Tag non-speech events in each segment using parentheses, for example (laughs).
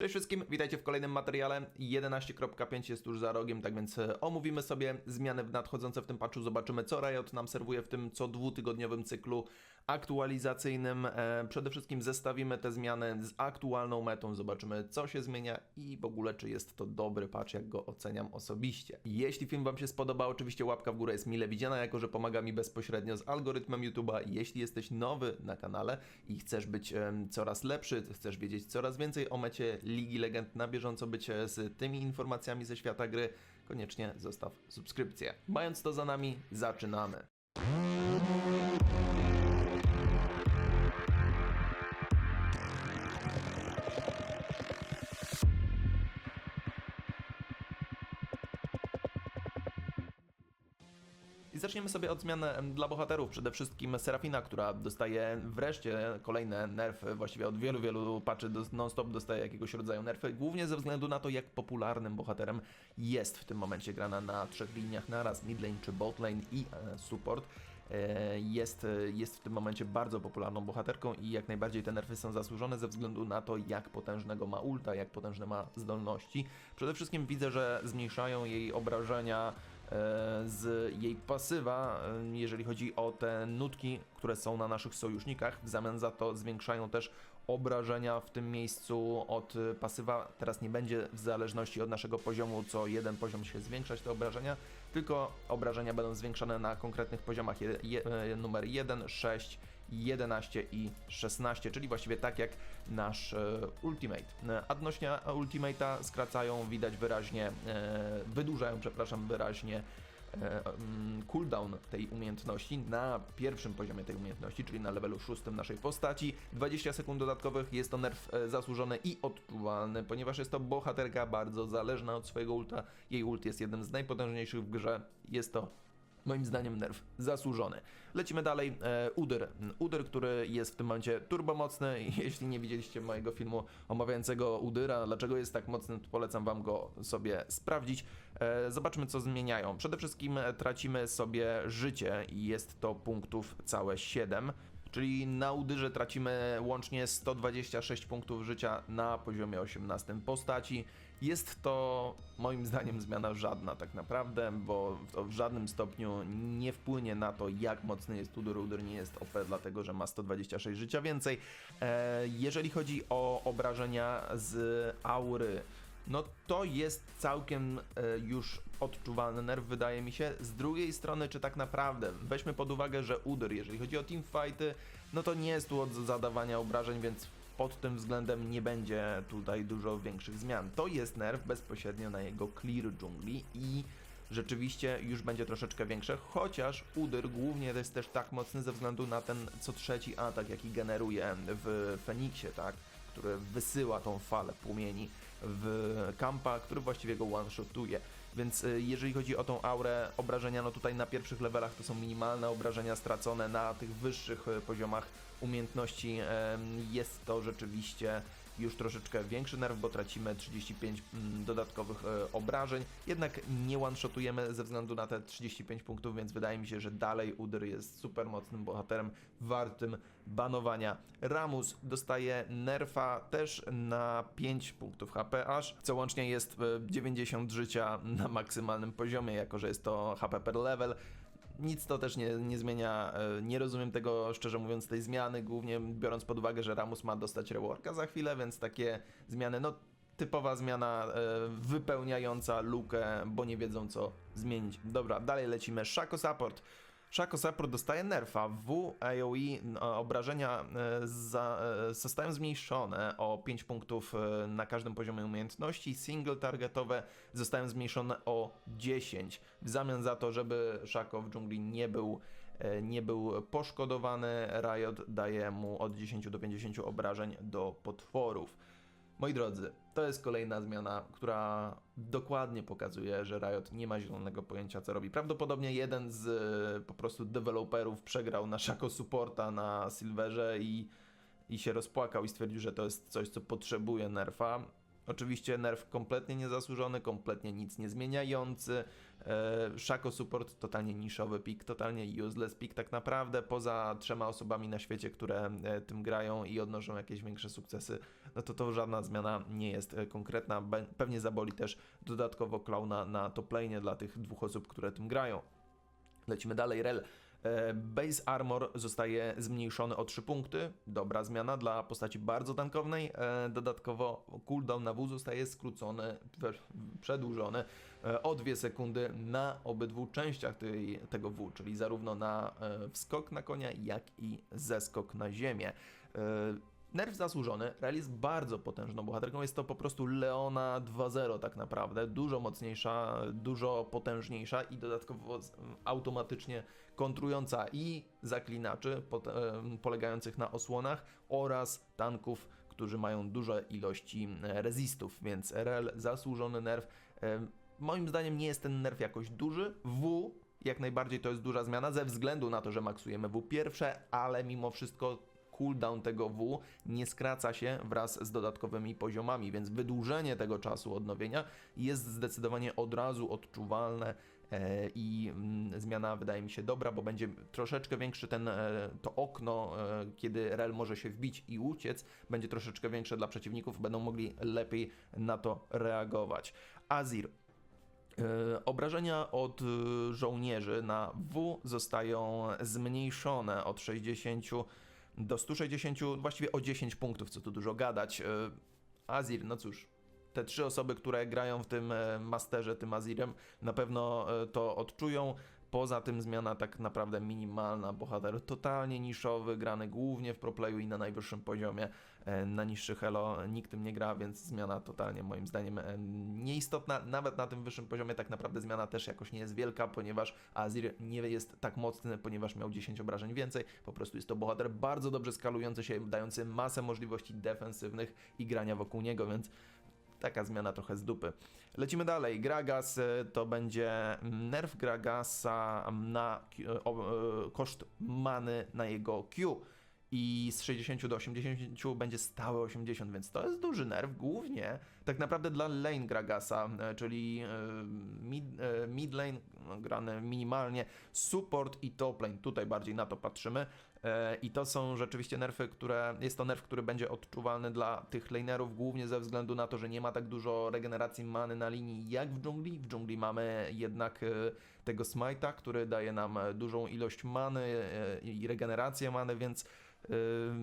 Cześć wszystkim, witajcie w kolejnym materiale. 11.5 jest tuż za rogiem, tak więc e, omówimy sobie zmiany nadchodzące w tym patchu, zobaczymy co Riot nam serwuje w tym co dwutygodniowym cyklu aktualizacyjnym. E, Przede wszystkim zestawimy te zmiany z aktualną metą, zobaczymy co się zmienia i w ogóle czy jest to dobry patch, jak go oceniam osobiście. Jeśli film Wam się spodoba, oczywiście łapka w górę jest mile widziana, jako że pomaga mi bezpośrednio z algorytmem YouTube'a. Jeśli jesteś nowy na kanale i chcesz być coraz lepszy, chcesz wiedzieć coraz więcej o mecie Ligi Legend na bieżąco, być e, z tymi informacjami ze świata gry, koniecznie zostaw subskrypcję. Mając to za nami, zaczynamy. I zaczniemy sobie od zmian dla bohaterów. Przede wszystkim Serafina, która dostaje wreszcie kolejne nerfy, właściwie od wielu, wielu patchy do- non-stop dostaje jakiegoś rodzaju nerfy, głównie ze względu na to, jak popularnym bohaterem jest w tym momencie grana na trzech liniach naraz, midlane czy botlane i e, support. E, Jest, jest w tym momencie bardzo popularną bohaterką i jak najbardziej te nerfy są zasłużone ze względu na to, jak potężnego ma ulta, jak potężne ma zdolności. Przede wszystkim widzę, że zmniejszają jej obrażenia z jej pasywa, e, jeżeli chodzi o te nutki, które są na naszych sojusznikach. W zamian za to zwiększają też obrażenia w tym miejscu od e, pasywa. Teraz nie będzie w zależności od naszego poziomu co jeden poziom się zwiększać te obrażenia, tylko obrażenia będą zwiększane na konkretnych poziomach je, je, e, numer 1, 6, 11 i 16, czyli właściwie tak jak nasz e, Ultimate. E, Odnośnie Ultimate'a skracają, widać wyraźnie, e, wydłużają, przepraszam, wyraźnie e, mm, cooldown tej umiejętności na pierwszym poziomie tej umiejętności, czyli na levelu 6 naszej postaci. 20 sekund dodatkowych jest to nerf e, zasłużony i odczuwalny, ponieważ jest to bohaterka bardzo zależna od swojego ulta. Jej ult jest jednym z najpotężniejszych w grze. Jest to Moim zdaniem nerw zasłużony. Lecimy dalej. E, Udyr. Udyr, który jest w tym momencie turbomocny. (laughs) Jeśli nie widzieliście mojego filmu omawiającego Udyra, dlaczego jest tak mocny, to polecam wam go sobie sprawdzić. E, zobaczmy, co zmieniają. Przede wszystkim e, tracimy sobie życie i jest to punktów całe 7. Czyli na Udyrze tracimy łącznie 126 punktów życia na poziomie 18 postaci. Jest to moim zdaniem zmiana żadna tak naprawdę, bo to w żadnym stopniu nie wpłynie na to, jak mocny jest Udyr. Udyr nie jest OP, dlatego że ma 126 życia więcej. E, jeżeli chodzi o obrażenia z aury, no to jest całkiem e, już odczuwalny nerw, wydaje mi się. Z drugiej strony, czy tak naprawdę, weźmy pod uwagę, że Udyr, jeżeli chodzi o teamfighty, no to nie jest tu od zadawania obrażeń, więc pod tym względem nie będzie tutaj dużo większych zmian. To jest nerw bezpośrednio na jego clear dżungli i rzeczywiście już będzie troszeczkę większe, chociaż Udyr głównie jest też tak mocny ze względu na ten co trzeci atak, jaki generuje w Feniksie, tak? który wysyła tą falę płomieni w kampa, który właściwie go one-shotuje. Więc y, jeżeli chodzi o tą aurę obrażenia, no tutaj na pierwszych levelach to są minimalne obrażenia stracone, na tych wyższych y, poziomach umiejętności jest to rzeczywiście już troszeczkę większy nerw, bo tracimy 35 mm, dodatkowych e, obrażeń. Jednak nie one-shotujemy ze względu na te 35 punktów, więc wydaje mi się, że dalej Udyr jest super mocnym bohaterem, wartym banowania. Ramus dostaje nerfa też na 5 punktów HP aż, co łącznie jest e, 90 życia na maksymalnym poziomie, jako że jest to HP per level. Nic to też nie, nie zmienia. e, Nie rozumiem tego, szczerze mówiąc, tej zmiany, głównie biorąc pod uwagę, że Ramus ma dostać reworka za chwilę, więc takie zmiany, no typowa zmiana e, wypełniająca lukę, bo nie wiedzą co zmienić. Dobra, dalej lecimy. Shaco Support. Shaco Support dostaje nerfa. W AoE no, obrażenia e, za, e, zostają zmniejszone o 5 punktów e, na każdym poziomie umiejętności. Single targetowe zostają zmniejszone o 10. W zamian za to, żeby Shaco w dżungli nie był, e, nie był poszkodowany, Riot daje mu od 10 do 50 obrażeń do potworów. Moi drodzy, to jest kolejna zmiana, która dokładnie pokazuje, że Riot nie ma zielonego pojęcia, co robi. Prawdopodobnie jeden z e, po prostu deweloperów przegrał na Shaco Supporta na Silverze i, i się rozpłakał i stwierdził, że to jest coś, co potrzebuje nerfa. Oczywiście nerf kompletnie niezasłużony, kompletnie nic nie zmieniający. E, Shaco Support totalnie niszowy pik, totalnie useless pik tak naprawdę, poza trzema osobami na świecie, które e, tym grają i odnoszą jakieś większe sukcesy, no to to żadna zmiana nie jest e, konkretna. Pewnie zaboli też dodatkowo klauna na top lane dla tych dwóch osób, które tym grają. Lecimy dalej, Rel. E, Base Armor zostaje zmniejszony o 3 punkty. Dobra zmiana dla postaci bardzo tankownej. E, Dodatkowo cooldown na W zostaje skrócony, przedłużony e, o 2 sekundy na obydwu częściach tej, tego W, czyli zarówno na wskok na konia, jak i zeskok na ziemię. Nerw zasłużony, Rel jest bardzo potężną bohaterką, jest to po prostu Leona 2.0 tak naprawdę, dużo mocniejsza, dużo potężniejsza i dodatkowo z- automatycznie kontrująca i zaklinaczy polegających na osłonach oraz tanków, którzy mają duże ilości e, rezistów, więc Rel zasłużony nerw. Moim zdaniem nie jest ten nerw jakoś duży. W jak najbardziej to jest duża zmiana ze względu na to, że maksujemy W pierwsze, ale mimo wszystko cooldown tego W nie skraca się wraz z dodatkowymi poziomami, więc wydłużenie tego czasu odnowienia jest zdecydowanie od razu odczuwalne e, i mm, zmiana wydaje mi się dobra, bo będzie troszeczkę większy ten, e, to okno, e, kiedy Rel może się wbić i uciec, będzie troszeczkę większe dla przeciwników, będą mogli lepiej na to reagować. Azir. Obrażenia od żołnierzy na W zostają zmniejszone od 60 do 160, właściwie o 10 punktów, co tu dużo gadać. E, Azir, no cóż, te trzy osoby, które grają w tym e, masterze, tym Azirem, na pewno e, to odczują. Poza tym zmiana tak naprawdę minimalna, bohater totalnie niszowy, grany głównie w proplayu i na najwyższym poziomie. E, Na niższych elo nikt tym nie gra, więc zmiana totalnie moim zdaniem e, nieistotna. Nawet na tym wyższym poziomie tak naprawdę zmiana też jakoś nie jest wielka, ponieważ Azir nie jest tak mocny, ponieważ miał 10 obrażeń więcej. Po prostu jest to bohater bardzo dobrze skalujący się, dający masę możliwości defensywnych i grania wokół niego, więc taka zmiana trochę z dupy. Lecimy dalej. Gragas e, to będzie nerf Gragasa na o, e, koszt many na jego Q. I z 60 do 80 będzie stałe 80, więc to jest duży nerw, głównie tak naprawdę dla lane Gragasa, czyli mid, mid lane no, grane minimalnie, support i top lane, tutaj bardziej na to patrzymy. E, I to są rzeczywiście nerfy, które. Jest to nerf, który będzie odczuwalny dla tych lanerów, głównie ze względu na to, że nie ma tak dużo regeneracji many na linii jak w dżungli. W dżungli mamy jednak e, tego smite'a, który daje nam dużą ilość many e, i regenerację many, więc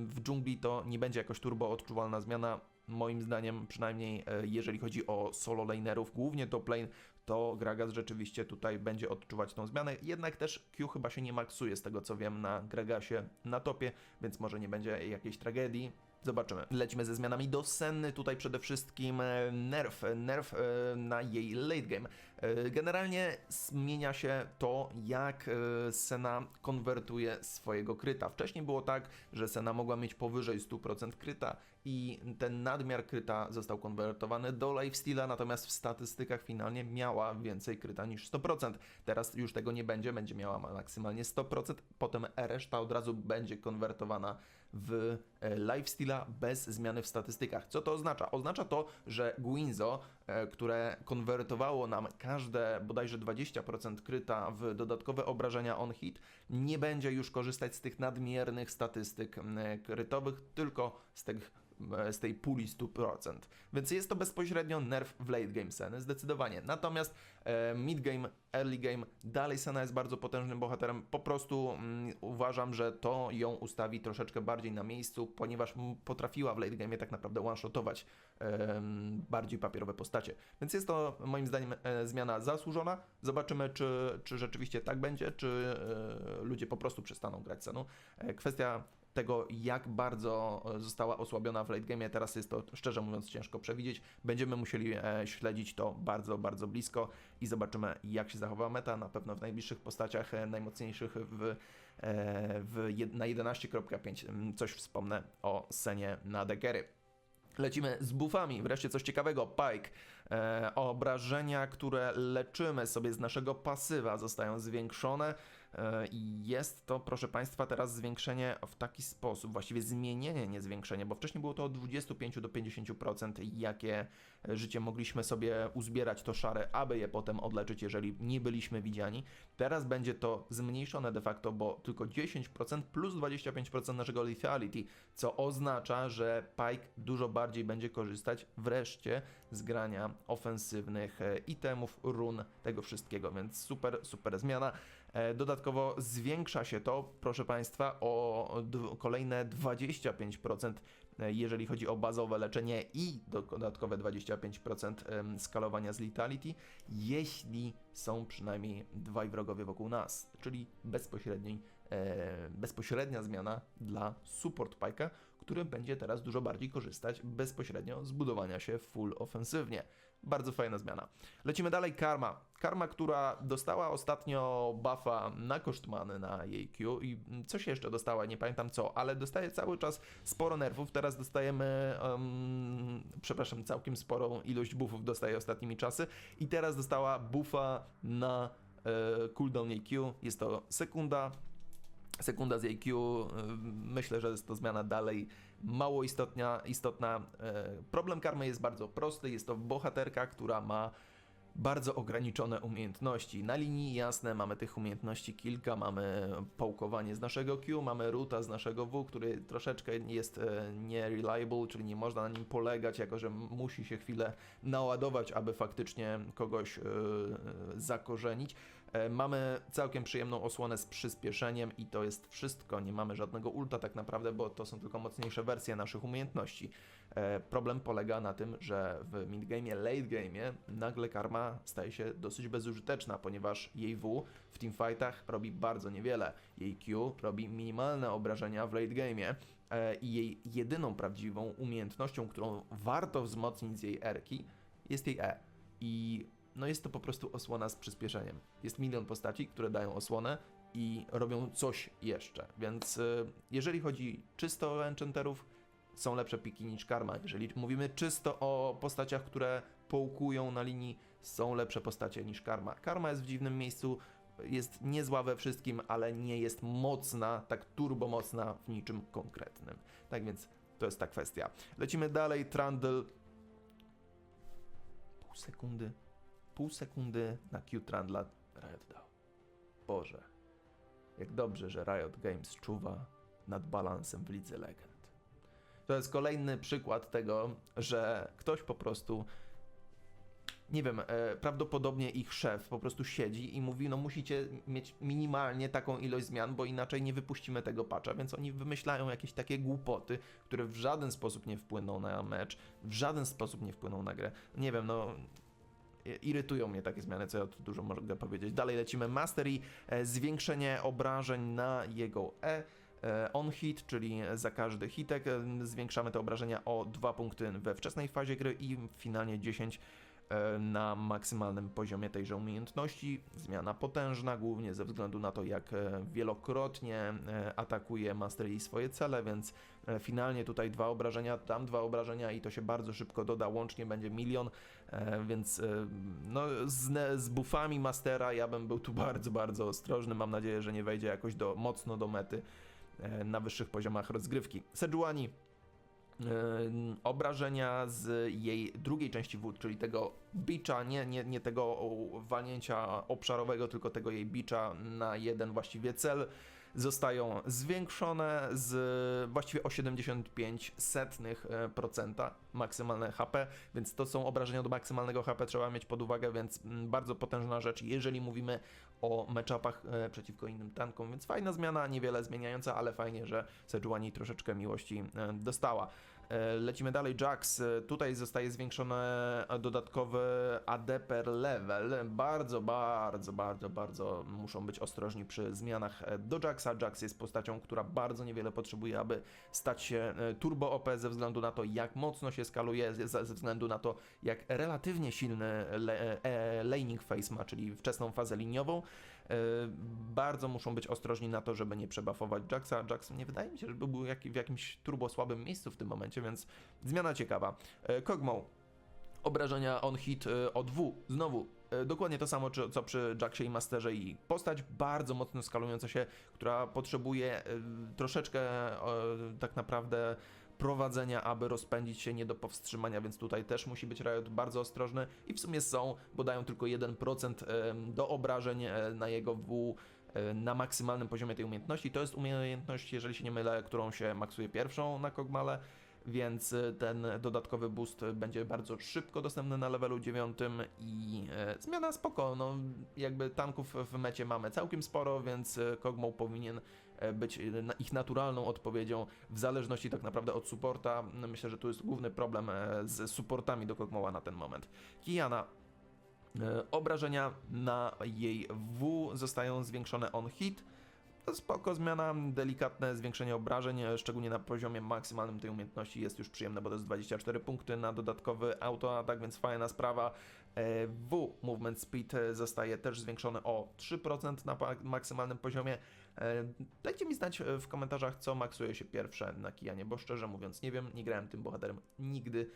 w dżungli to nie będzie jakoś turbo odczuwalna zmiana. Moim zdaniem, przynajmniej jeżeli chodzi o solo lanerów, głównie top lane, to Gragas rzeczywiście tutaj będzie odczuwać tą zmianę. Jednak też Q chyba się nie maksuje z tego co wiem na Gragasie na topie, więc może nie będzie jakiejś tragedii. Zobaczymy. Lecimy ze zmianami do Senny. Tutaj przede wszystkim e, nerf. Nerf e, na jej late game. E, Generalnie zmienia się to, jak Sena konwertuje swojego kryta. Wcześniej było tak, że Sena mogła mieć powyżej 100% kryta i ten nadmiar kryta został konwertowany do lifesteala, natomiast w statystykach finalnie miała więcej kryta niż 100%. Teraz już tego nie będzie, będzie miała maksymalnie 100%, potem reszta od razu będzie konwertowana w e, lifesteala bez zmiany w statystykach. Co to oznacza? Oznacza to, że Guinzo, e, które konwertowało nam każde bodajże 20% kryta w dodatkowe obrażenia on hit, nie będzie już korzystać z tych nadmiernych statystyk m, krytowych, tylko z tych e, z tej puli 100%. Więc jest to bezpośrednio nerf w late game Seny, zdecydowanie. Natomiast e, mid game, early game, dalej Sena jest bardzo potężnym bohaterem. Po prostu mm, uważam, że to ją ustawi troszeczkę bardziej na miejscu, ponieważ potrafiła w late game tak naprawdę one-shotować bardziej papierowe postacie. Więc jest to moim zdaniem e, zmiana zasłużona. Zobaczymy, czy, czy rzeczywiście tak będzie, czy e, ludzie po prostu przestaną grać Seną. E, kwestia tego, jak bardzo została osłabiona w late game, teraz jest to szczerze mówiąc ciężko przewidzieć. Będziemy musieli śledzić to bardzo, bardzo blisko i zobaczymy, jak się zachowa meta. Na pewno w najbliższych postaciach najmocniejszych w, w jed, na 11.5 mm, coś wspomnę o scenie na degery. Lecimy z buffami. Wreszcie coś ciekawego. Pike. E, obrażenia, które leczymy sobie z naszego pasywa zostają zwiększone. E, I jest to, proszę Państwa, teraz zwiększenie w taki sposób, właściwie zmienienie, nie zwiększenie, bo wcześniej było to od 25 do 50%, jakie e, życie mogliśmy sobie uzbierać to szare, aby je potem odleczyć, jeżeli nie byliśmy widziani. Teraz będzie to zmniejszone de facto, bo tylko 10% plus 25% naszego lethality, co oznacza, że Pike dużo bardziej będzie korzystać wreszcie z grania ofensywnych e, itemów, run, tego wszystkiego, więc super, super zmiana. E, Dodatkowo zwiększa się to, proszę Państwa, o kolejne 25%, e, jeżeli chodzi o bazowe leczenie i dodatkowe 25% em, skalowania z Letality, jeśli są przynajmniej dwaj wrogowie wokół nas, czyli bezpośredniej, e, bezpośrednia zmiana dla support Pike'a, który będzie teraz dużo bardziej korzystać bezpośrednio z budowania się full ofensywnie. Bardzo fajna zmiana. Lecimy dalej, Karma. Karma, która dostała ostatnio buffa na koszt many na jej Q i coś jeszcze dostała, nie pamiętam co, ale dostaje cały czas sporo nerfów. Teraz dostajemy, um, przepraszam, całkiem sporą ilość buffów dostaje ostatnimi czasy i teraz dostała buffa na e, cooldown jej Q. Jest to sekunda, sekunda z jej Q. y, Myślę, że jest to zmiana dalej mało istotna. istotna. E, Problem karmy jest bardzo prosty. Jest to bohaterka, która ma bardzo ograniczone umiejętności. Na linii jasne mamy tych umiejętności kilka, mamy połkowanie z naszego Q, mamy ruta z naszego W, który troszeczkę jest e, nie-reliable, czyli nie można na nim polegać, jako że musi się chwilę naładować, aby faktycznie kogoś e, zakorzenić. E, Mamy całkiem przyjemną osłonę z przyspieszeniem i to jest wszystko. Nie mamy żadnego ulta tak naprawdę, bo to są tylko mocniejsze wersje naszych umiejętności. E, Problem polega na tym, że w midgame'ie, lategame'ie nagle karma staje się dosyć bezużyteczna, ponieważ jej W w teamfightach robi bardzo niewiele. Jej Q robi minimalne obrażenia w lategame'ie e, i jej jedyną prawdziwą umiejętnością, którą warto wzmocnić z jej erki jest jej E. I no jest to po prostu osłona z przyspieszeniem. Jest milion postaci, które dają osłonę i robią coś jeszcze. Więc y, jeżeli chodzi czysto o enchanterów, są lepsze piki niż karma. Jeżeli mówimy czysto o postaciach, które połkują na linii, są lepsze postacie niż karma. Karma jest w dziwnym miejscu, jest niezła we wszystkim, ale nie jest mocna, tak turbo mocna w niczym konkretnym. Tak więc to jest ta kwestia. Lecimy dalej, Trundle. Pół sekundy. Pół sekundy na Q Trundla Riot dał. Boże. Jak dobrze, że Riot Games czuwa nad balansem w Lidze Legend. To jest kolejny przykład tego, że ktoś po prostu, nie wiem, e, prawdopodobnie ich szef po prostu siedzi i mówi, no musicie mieć minimalnie taką ilość zmian, bo inaczej nie wypuścimy tego patcha, więc oni wymyślają jakieś takie głupoty, które w żaden sposób nie wpłyną na mecz, w żaden sposób nie wpłyną na grę. Nie wiem, no irytują mnie takie zmiany, co ja tu dużo mogę powiedzieć. Dalej lecimy Mastery, e, zwiększenie obrażeń na jego E. e, On hit, czyli za każdy hitek e, zwiększamy te obrażenia o 2 punkty we wczesnej fazie gry i finalnie 10 e, na maksymalnym poziomie tejże umiejętności. Zmiana potężna, głównie ze względu na to, jak wielokrotnie atakuje Mastery swoje cele, więc finalnie tutaj dwa obrażenia, tam dwa obrażenia i to się bardzo szybko doda, łącznie będzie milion, e, więc e, no, z, z buffami Mastera ja bym był tu (laughs) bardzo, bardzo ostrożny. Mam nadzieję, że nie wejdzie jakoś do, mocno do mety e, na wyższych poziomach rozgrywki. Sejuani e, obrażenia z jej drugiej części wód, czyli tego bicza, nie, nie, nie tego walnięcia obszarowego, tylko tego jej bicza na jeden właściwie cel, zostają zwiększone z właściwie o 75 setnych e, procenta maksymalne HP, więc to są obrażenia do maksymalnego HP, trzeba mieć pod uwagę, więc mm, bardzo potężna rzecz, jeżeli mówimy o matchupach e, przeciwko innym tankom, więc fajna zmiana, niewiele zmieniająca, ale fajnie, że Sejuani troszeczkę miłości e, dostała. E, Lecimy dalej, Jax. E, Tutaj zostaje zwiększony dodatkowy AD per level. Bardzo, bardzo, bardzo, bardzo muszą być ostrożni przy zmianach e, do Jaxa. Jax jest postacią, która bardzo niewiele potrzebuje, aby stać się e, turbo OP ze względu na to, jak mocno się skaluje, ze względu na to, jak relatywnie silny e, laning phase ma, czyli wczesną fazę liniową. E, Bardzo muszą być ostrożni na to, żeby nie przebafować Jaxa. Jax nie wydaje mi się, żeby był jak, w jakimś turbo słabym miejscu w tym momencie, więc zmiana ciekawa. E, Kogmo. Obrażenia on hit e, od W. Znowu Dokładnie to samo, co przy Jacksie i Masterze i postać bardzo mocno skalująca się, która potrzebuje troszeczkę tak naprawdę prowadzenia, aby rozpędzić się nie do powstrzymania, więc tutaj też musi być Riot bardzo ostrożny i w sumie są, bo dają tylko 1% em, do obrażeń e, na jego W e, na maksymalnym poziomie tej umiejętności. To jest umiejętność, jeżeli się nie mylę, którą się maksuje pierwszą na Kogmale, więc e, ten dodatkowy boost będzie bardzo szybko dostępny na levelu 9 i e, zmiana spoko, no jakby tanków w mecie mamy całkiem sporo, więc e, Kog'Maw powinien e, być ich naturalną odpowiedzią w zależności tak naprawdę od supporta. Myślę, że tu jest główny problem z supportami do Kog'Mawa na ten moment. Kiana Obrażenia na jej W zostają zwiększone on hit. Spoko zmiana, delikatne zwiększenie obrażeń, e, szczególnie na poziomie maksymalnym tej umiejętności jest już przyjemne, bo to jest 24 punkty na dodatkowy autoatak, więc fajna sprawa. E, W Movement Speed e, zostaje też zwiększony o 3% na maksymalnym poziomie. Dajcie mi znać w komentarzach, co maksuje się pierwsze na Kijanie, bo szczerze mówiąc nie wiem, nie grałem tym bohaterem nigdy,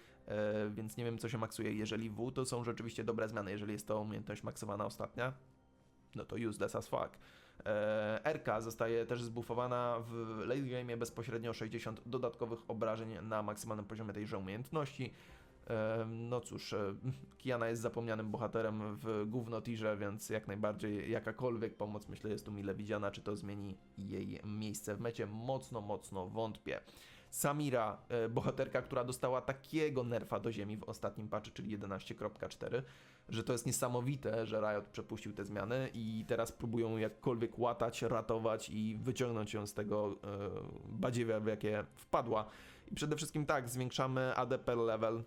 więc nie wiem co się maksuje. Jeżeli W, to są rzeczywiście dobre zmiany. Jeżeli jest to umiejętność maksowana ostatnia, no to useless as fuck. E, RK zostaje też zbufowana w late game bezpośrednio 60 dodatkowych obrażeń na maksymalnym poziomie tejże umiejętności. E, No cóż, e, Kiana jest zapomnianym bohaterem w gówno tirze, więc jak najbardziej jakakolwiek pomoc myślę jest tu mile widziana. Czy to zmieni jej miejsce w mecie? Mocno, mocno wątpię. Samira, e, bohaterka, która dostała takiego nerfa do ziemi w ostatnim patchu, czyli 11.4, że to jest niesamowite, że Riot przepuścił te zmiany i teraz próbują jakkolwiek łatać, ratować i wyciągnąć ją z tego e, badziewia, w jakie wpadła. I przede wszystkim tak, zwiększamy AD per level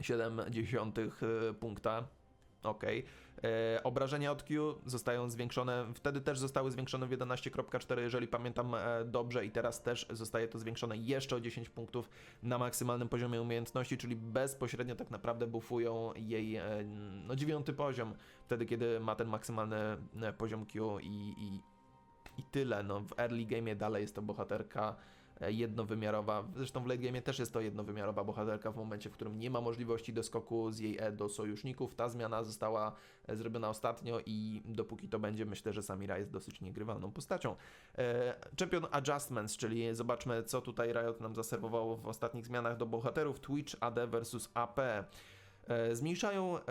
0,7 e, punkta. Ok. E, obrażenia od Q zostają zwiększone, wtedy też zostały zwiększone w 11.4, jeżeli pamiętam e, dobrze, i teraz też zostaje to zwiększone jeszcze o 10 punktów na maksymalnym poziomie umiejętności, czyli bezpośrednio tak naprawdę buffują jej e, no, dziewiąty poziom, wtedy kiedy ma ten maksymalny e, poziom Q i, i, i tyle. No, w early game dalej jest to bohaterka jednowymiarowa. Zresztą w late game też jest to jednowymiarowa bohaterka w momencie, w którym nie ma możliwości doskoku z jej E do sojuszników. Ta zmiana została e, zrobiona ostatnio i dopóki to będzie, myślę, że Samira jest dosyć niegrywalną postacią. E, Champion Adjustments, czyli zobaczmy, co tutaj Riot nam zaserwowało w ostatnich zmianach do bohaterów Twitch AD versus AP. E, Zmniejszają e,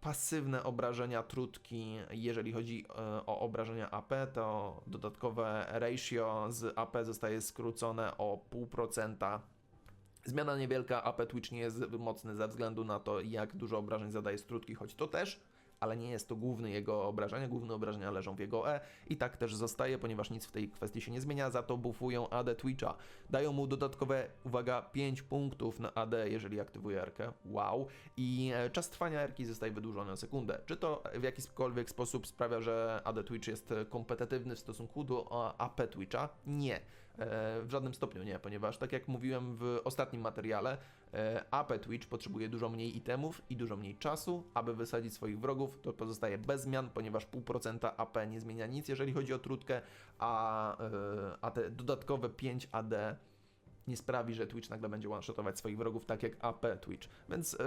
pasywne obrażenia trutki, jeżeli chodzi e, o obrażenia AP, to dodatkowe ratio z AP zostaje skrócone o 0,5%. Zmiana niewielka, AP Twitch nie jest mocny ze względu na to, jak dużo obrażeń zadaje z trutki, choć to też, ale nie jest to główny jego obrażenia, główne obrażenia leżą w jego E i tak też zostaje, ponieważ nic w tej kwestii się nie zmienia, za to buffują AD Twitcha. Dają mu dodatkowe, uwaga, 5 punktów na AD, jeżeli aktywuje Erkę, wow, i e, czas trwania Erki zostaje wydłużony o sekundę. Czy to w jakikolwiek sposób sprawia, że AD Twitch jest e, kompetytywny w stosunku do e, AP Twitcha? Nie. E, W żadnym stopniu nie, ponieważ tak jak mówiłem w ostatnim materiale, e, AP Twitch potrzebuje dużo mniej itemów i dużo mniej czasu, aby wysadzić swoich wrogów. To pozostaje bez zmian, ponieważ 0,5% AP nie zmienia nic, jeżeli chodzi o trutkę, a, e, a te dodatkowe 5 AD nie sprawi, że Twitch nagle będzie one-shotować swoich wrogów, tak jak AP Twitch. Więc e,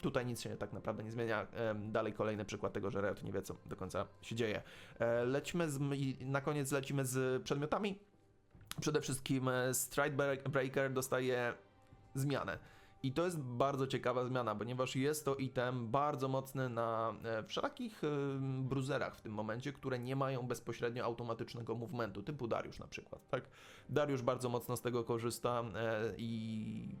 tutaj nic się tak naprawdę nie zmienia. Em, Dalej kolejny przykład tego, że Riot nie wie, co do końca się dzieje. E, Lecimy z, na koniec lecimy z przedmiotami. Przede wszystkim e, Stride Break- Breaker dostaje zmianę. I to jest bardzo ciekawa zmiana, ponieważ jest to item bardzo mocny na e, wszelakich e, bruzerach w tym momencie, które nie mają bezpośrednio automatycznego movementu, typu Dariusz na przykład, tak? Dariusz bardzo mocno z tego korzysta i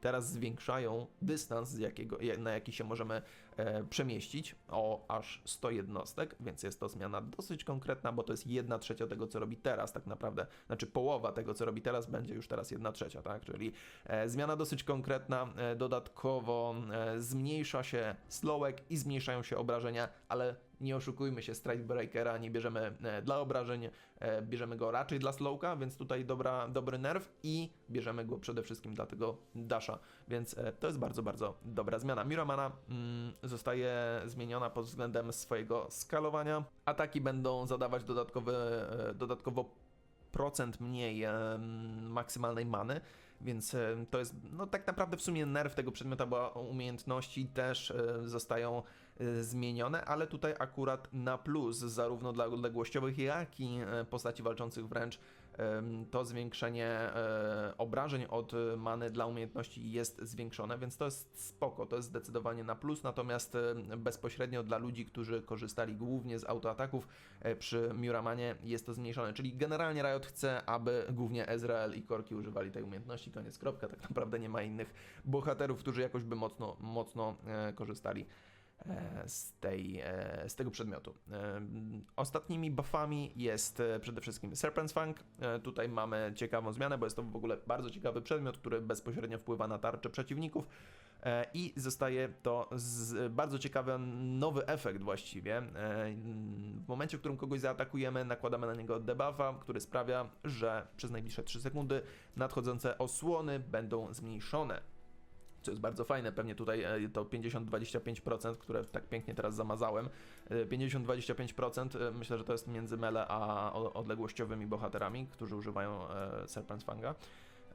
teraz zwiększają dystans, jakiego, na jaki się możemy e, przemieścić. O aż 100 jednostek, więc jest to zmiana dosyć konkretna, bo to jest 1 trzecia tego, co robi teraz tak naprawdę, znaczy połowa tego, co robi teraz, będzie już teraz 1 trzecia, tak, czyli e, zmiana dosyć konkretna, e, dodatkowo e, zmniejsza się slowek i zmniejszają się obrażenia, ale nie oszukujmy się, Strike Breakera nie bierzemy e, dla obrażeń, e, bierzemy go raczej dla slowka, więc tutaj dobra, dobry nerw i bierzemy go przede wszystkim dla tego dasha, więc e, to jest bardzo, bardzo dobra zmiana. Miramana mm, zostaje zmieniona pod względem swojego skalowania. Ataki będą zadawać dodatkowe, e, dodatkowo procent mniej em, maksymalnej many, więc em, to jest no tak naprawdę w sumie nerw tego przedmiotu, bo umiejętności też e, zostają zmienione, ale tutaj akurat na plus, zarówno dla odległościowych, jak i e, postaci walczących wręcz to zwiększenie e, obrażeń od many dla umiejętności jest zwiększone, więc to jest spoko, to jest zdecydowanie na plus, natomiast e, bezpośrednio dla ludzi, którzy korzystali głównie z autoataków e, przy Muramanie jest to zmniejszone, czyli generalnie Riot chce, aby głównie Ezreal i Korki używali tej umiejętności, koniec kropka, tak naprawdę nie ma innych bohaterów, którzy jakoś by mocno, mocno korzystali z, tej, e, z tego przedmiotu. E, Ostatnimi buffami jest e, przede wszystkim Serpent's Fang. E, Tutaj mamy ciekawą zmianę, bo jest to w ogóle bardzo ciekawy przedmiot, który bezpośrednio wpływa na tarczę przeciwników. E, I zostaje to bardzo ciekawy nowy efekt właściwie. E, W momencie, w którym kogoś zaatakujemy, nakładamy na niego debuffa, który sprawia, że przez najbliższe 3 sekundy nadchodzące osłony będą zmniejszone co jest bardzo fajne, pewnie tutaj e, to 50-25%, które tak pięknie teraz zamazałem. E, 50-25% e, myślę, że to jest między mele a odległościowymi bohaterami, którzy używają e, Serpent's Fanga.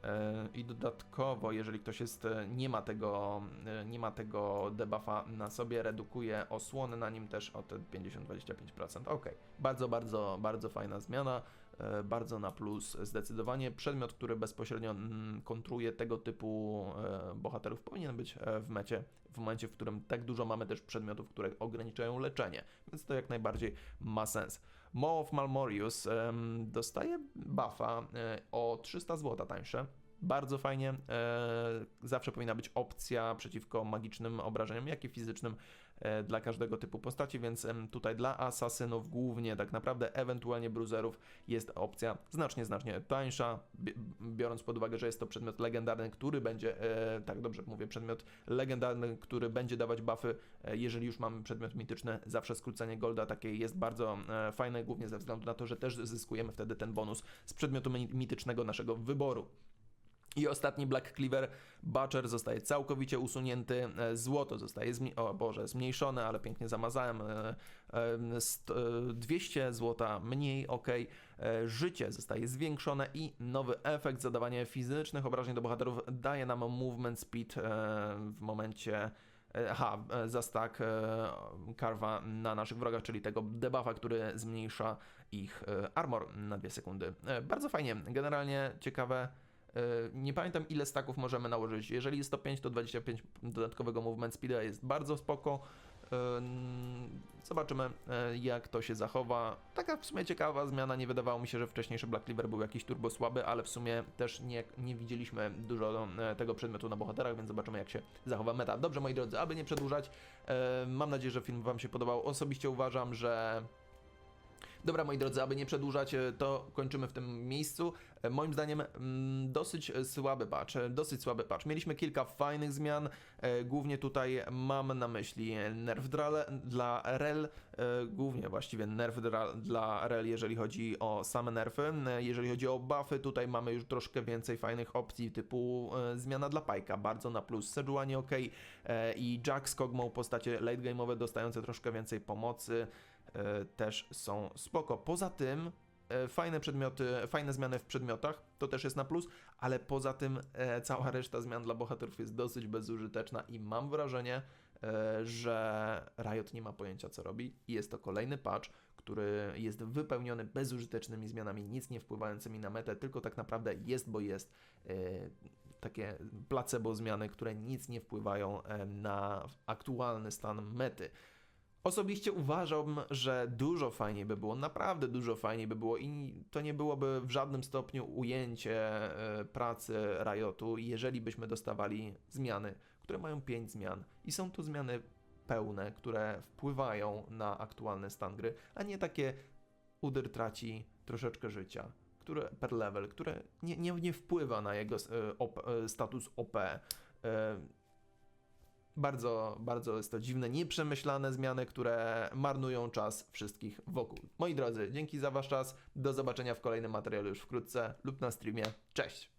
E, I dodatkowo, jeżeli ktoś jest, e, nie ma tego, e, nie ma tego debuffa na sobie, redukuje osłony na nim też o te 50-25%. Ok, bardzo, bardzo, bardzo fajna zmiana, e, bardzo na plus zdecydowanie. Przedmiot, który bezpośrednio mm, kontruje tego typu e, bohaterów powinien być e, w mecie, w momencie, w którym tak dużo mamy też przedmiotów, które ograniczają leczenie, więc to jak najbardziej ma sens. Maw of Malmorius dostaje buffa e, o 300 zł tańsze. Bardzo fajnie. E, zawsze powinna być opcja przeciwko magicznym obrażeniom, jak i fizycznym e, dla każdego typu postaci, więc tutaj dla asasynów głównie, tak naprawdę ewentualnie bruiserów jest opcja znacznie, znacznie tańsza, bi- biorąc pod uwagę, że jest to przedmiot legendarny, który będzie, e, tak dobrze mówię, przedmiot legendarny, który będzie dawać buffy, e, jeżeli już mamy przedmiot mityczny, zawsze skrócenie golda takie jest bardzo e, fajne, głównie ze względu na to, że też zyskujemy wtedy ten bonus z przedmiotu mi- mitycznego naszego wyboru. I ostatni Black Cleaver Butcher zostaje całkowicie usunięty, e, złoto zostaje o Boże, zmniejszone, ale pięknie zamazałem. e, e, st- e, 200 złota mniej, ok. Życie zostaje zwiększone i nowy efekt zadawanie fizycznych obrażeń do bohaterów daje nam movement speed w momencie Aha, za stack karwa na naszych wrogach, czyli tego debuffa, który zmniejsza ich armor na 2 sekundy. Bardzo fajnie, generalnie ciekawe. E, Nie pamiętam ile staków możemy nałożyć. Jeżeli jest to 5, to 25 dodatkowego movement speeda jest bardzo spoko. E, Zobaczymy e, jak to się zachowa. Taka w sumie ciekawa zmiana. Nie wydawało mi się, że wcześniejszy Black Cleaver był jakiś turbo słaby, ale w sumie też nie, nie widzieliśmy dużo tego przedmiotu na bohaterach, więc zobaczymy jak się zachowa meta. Dobrze moi drodzy, aby nie przedłużać, mam nadzieję, że film Wam się podobał. Osobiście uważam, że Dobra, moi drodzy, aby nie przedłużać, to kończymy w tym miejscu. E, Moim zdaniem mm, dosyć e, słaby patch, e, dosyć słaby patch. Mieliśmy kilka fajnych zmian, głównie tutaj mam na myśli nerf dla, rel, głównie właściwie nerf dla, rel, jeżeli chodzi o same nerfy. Jeżeli chodzi o buffy, tutaj mamy już troszkę więcej fajnych opcji, typu zmiana dla Pajka, bardzo na plus, Sejuani ok i Jack z Kogmą, postacie late game'owe dostające troszkę więcej pomocy też są spoko. Poza tym fajne przedmioty, fajne zmiany w przedmiotach, to też jest na plus, ale poza tym e, cała reszta zmian dla bohaterów jest dosyć bezużyteczna i mam wrażenie, e, że Riot nie ma pojęcia co robi i jest to kolejny patch, który jest wypełniony bezużytecznymi zmianami, nic nie wpływającymi na metę, tylko tak naprawdę jest, bo jest e, takie placebo zmiany, które nic nie wpływają e, na aktualny stan mety. Osobiście uważam, że dużo fajniej by było, naprawdę dużo fajniej by było i to nie byłoby w żadnym stopniu ujęcie e, pracy Riotu, jeżeli byśmy dostawali zmiany, które mają 5 zmian i są to zmiany pełne, które wpływają na aktualny stan gry, a nie takie udyr traci troszeczkę życia, które per level, które nie, nie, nie wpływa na jego e, op, e, status OP. Bardzo, bardzo jest to dziwne, nieprzemyślane zmiany, które marnują czas wszystkich wokół. Moi drodzy, dzięki za Wasz czas. Do zobaczenia w kolejnym materiale już wkrótce lub na streamie. Cześć!